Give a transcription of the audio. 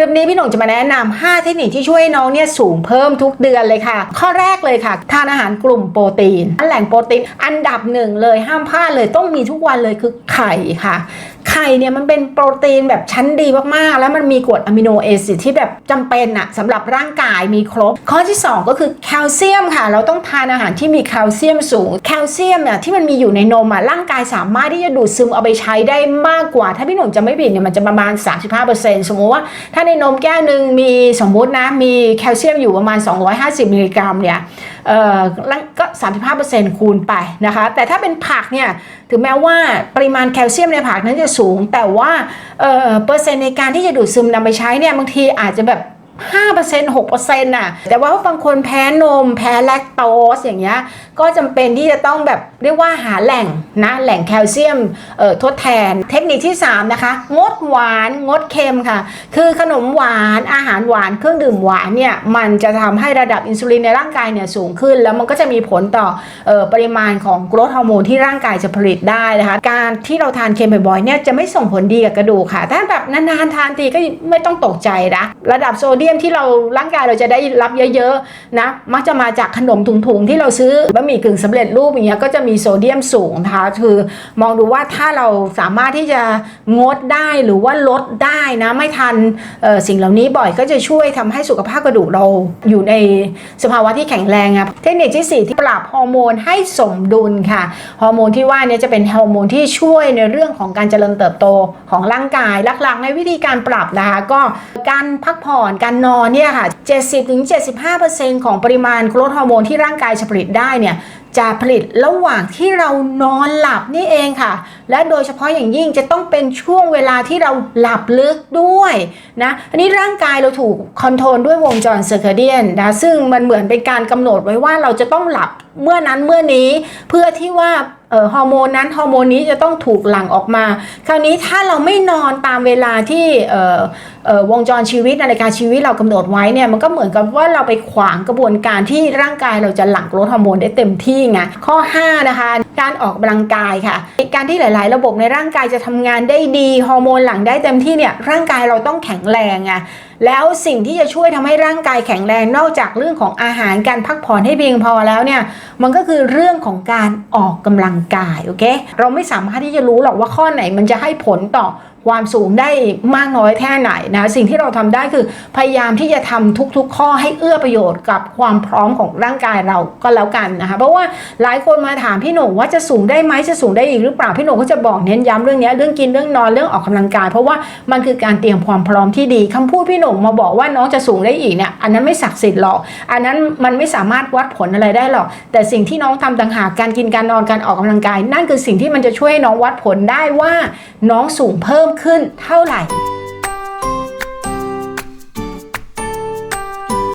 ลิปนี้พี่หนุ่มจะมาแนะนำ5เทคนิคที่ช่วยน้องเนี่ยสูงเพิ่มทุกเดือนเลยค่ะ ข้อแรกเลยค่ะ ทานอาหารกลุ่มโปรตีนแหล่งโปรตีนอันดับหนึ่งเลยห้ามพลาดเลยต้องมีทุกวันเลยคือไข่ค่ะไข่เนี่ยมันเป็นโปรตีนแบบชั้นดีมากๆ แล้วมันมีกรดอะมิโนแอซิดที่แบบจำเป็นอะสำหรับร่างกายมีครบ ข้อที่ 2 ก็คือแคลเซียมค่ะ เราต้องทานอาหารที่มีแคลเซียมสูง แคลเซียมเนี่ยที่มันมีอยู่ในนมอะร่างกายสามารถที่จะดูดซึมเอาไปใช้ได้มากกว่า ถ้าพี่หนุ่มจะไม่ผิดเนี่ยมันจะประมาณ 35%สมมติว่าถ้าในนมแก้วหนึ่งมีสมมุตินะ มีแคลเซียมอยู่ประมาณ 250 มิลลิกรัมเนี่ยเออก็ 35%คูณไปนะคะ แต่ถ้าเป็นผักเนี่ยถึงแม้ว่าปริมาณแคลเซียมในผักนั้นจะสูง แต่ว่าเออเปอร์เซ็นต์ในการที่จะดูดซึมนำไปใช้เนี่ยบางทีอาจจะแบบ5% 6%น่ะ แต่ว่าบางคนแพ้นม แพ้แลคโตสอย่างเงี้ย ก็จำเป็นที่จะต้องแบบ เรียกว่าหาแหล่งนะแหล่งแคลเซียมทดแทน เทคนิคที่ 3 นะคะ งดหวานงดเค็มค่ะ คือขนมหวานอาหารหวานเครื่องดื่มหวานเนี่ยมันจะทำให้ระดับอินซูลินในร่างกายเนี่ยสูงขึ้น แล้วมันก็จะมีผลต่ออปริมาณของกรดฮอร์โมนที่ร่างกายจะผลิตได้นะคะการที่เราทานเค็มบ่อยๆเนี่ยจะไม่ส่งผลดีกับกระดูกค่ะ ถ้าแบบนานๆทานทีก็ไม่ต้องตกใจนะระดับโซเดียมที่เราร่างกายเราจะได้รับเยอะๆนะมักจะมาจากขนมถุงๆที่เราซื้อบะหมี่กึ่งสำเร็จรูปอย่างเงี้ยก็จะมีโซเดียมสูงนะคะคือมองดูว่าถ้าเราสามารถที่จะงดได้หรือว่าลดได้นะไม่ทันเอ่อสิ่งเหล่านี้บ่อยก็จะช่วยทำให้สุขภาพกระดูกเราอยู่ในสภาวะที่แข็งแรงอะเทคนิคที่ 4 ที่ปรับฮอร์โมนให้สมดุลค่ะฮอร์โมนที่ว่าเนี้จะเป็นฮอร์โมนที่ช่วยในเรื่องของการเจริญเติบโตของร่างกายหลักๆ ในวิธีการปรับนะคะก็การพักผ่อนการนอนเนี่ยค่ะ 70-75%ของปริมาณโกรทฮอร์โมนที่ร่างกายผลิตได้เนี่ย จะผลิตระหว่างที่เรานอนหลับนี่เองค่ะ และโดยเฉพาะอย่างยิ่งจะต้องเป็นช่วงเวลาที่เราหลับลึกด้วยนะอันนี้ร่างกายเราถูกคอนโทรลด้วยวงจรเซอร์เคเดียนนะซึ่งมันเหมือนเป็นการกำหนดไว้ว่าเราจะต้องหลับ เมื่อนั้นเมื่อนี้เพื่อที่ว่าฮอร์โมนนั้นฮอร์โมนนี้จะต้องถูกหลั่งออกมา คราวนี้ถ้าเราไม่นอนตามเวลาที่วงจรชีวิตนาฬิกาชีวิตเรากำหนดไว้เนี่ยมันก็เหมือนกับว่าเราไปขวางกระบวนการที่ร่างกายเราจะหลั่งโกรทฮอร์โมนได้เต็มที่ไงข้อ 5 นะคะ การออกกำลังกายค่ะ การที่หลาย ๆ ระบบในร่างกายจะทำงานได้ดี ฮอร์โมนหลั่งได้เต็มที่เนี่ยร่างกายเราต้องแข็งแรงไงแล้วสิ่งที่จะช่วยทำให้ร่างกายแข็งแรงนอกจากเรื่องของอาหารการพักผ่อนให้เพียงพอแล้วเนี่ยมันก็คือเรื่องของการออกกำลังกายโอเคเราไม่สามารถที่จะรู้หรอกว่าข้อไหนมันจะให้ผลต่อ ความสูงได้มากน้อยแค่ไหนนะสิ่งที่เราทำได้คือพยายามที่จะทำทุกๆ ข้อให้เอื้อประโยชน์กับความพร้อมของร่างกายเราก็แล้วกันนะคะเพราะว่าหลายคนมาถามพี่หนุ่มว่าจะสูงได้ไหมจะสูงได้อีกหรือเปล่าพี่หนุ่มก็จะบอกเน้นย้ำเรื่องนี้เรื่องกินเรื่องนอนเรื่องออกกำลังกาย เพราะว่ามันคือการเตรียมความพร้อมที่ดีคำพูดพี่หนุ่มมาบอกว่าน้องจะสูงได้อีกเนี่ยอันนั้นไม่ศักดิ์สิทธิ์หรอกอันนั้นมันไม่สามารถวัดผลอะไรได้หรอก แต่สิ่งที่น้องทำต่างหากการกินการนอนการออกกำลังกาย นั่นคือสิ่งที่มันจะช่วยให้น้องวัดผลได้ว่าน้องสูงเพิ่มขึ้นเท่าไหร่